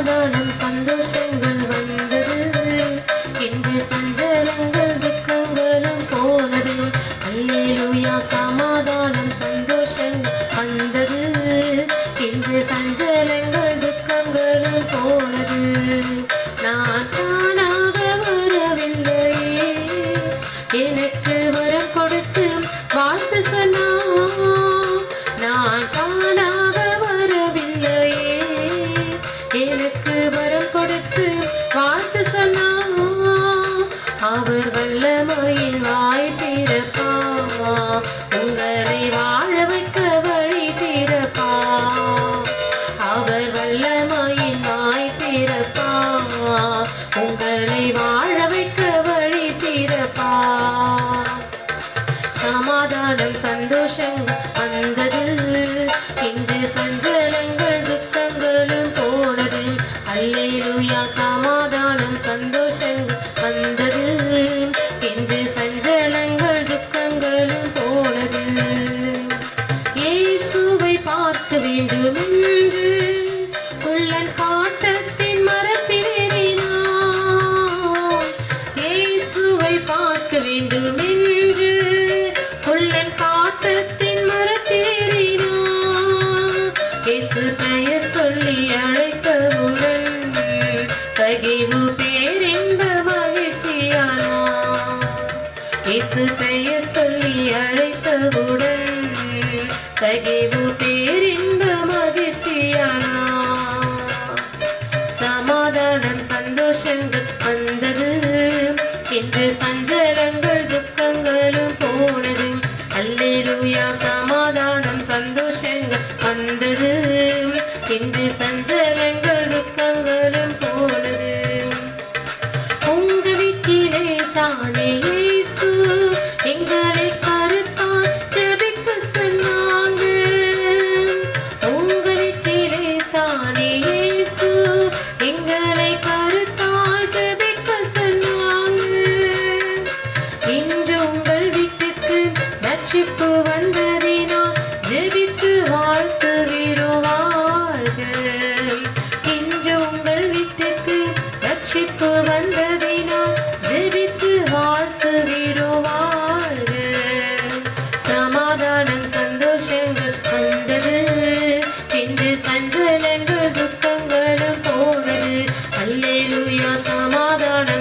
சமாதானம் சந்தோஷங்கள் வந்தது. இன்று சஞ்சலங்கள் துக்கங்களும் போனது. அல்லேலூயா சமாதானம் சந்தோஷங்கள் வந்தது. இன்று சஞ்சலங்கள் துக்கங்களும் போனது. நான் தானாக வரவில்லை எனக்கு வர அவர் வல்லமையின் வாய் திறப்பா. உங்களை வாழ வைக்க வழி திறப்பா. அவர் வல்லமையின் வாய் திறப்பா. உங்களை வாழ வைக்க வழி திறப்பா. சமாதானம் சந்தோஷம் வந்தது. இன்று சஞ்சலங்கள் துக்கங்களும் போனது. அல்லேலூயா சமாதானம் சந்தோஷம் வேண்டும் என்று உள்ளன் காட்டத்தின் மரத்தில் இயேசுவை பார்க்க வேண்டும் என்று உள்ளன் காட்டத்தின் மரத்தில் இயேசு பெயர் சொல்லி அழைத்தவுடன் சகிவு பேரின்ப மகிழ்ச்சியானான். இயேசு பெயர் சொல்லி அழைத்தவுடன் சகிவு பேரின் இன்று ஹalleluya சமாதானம்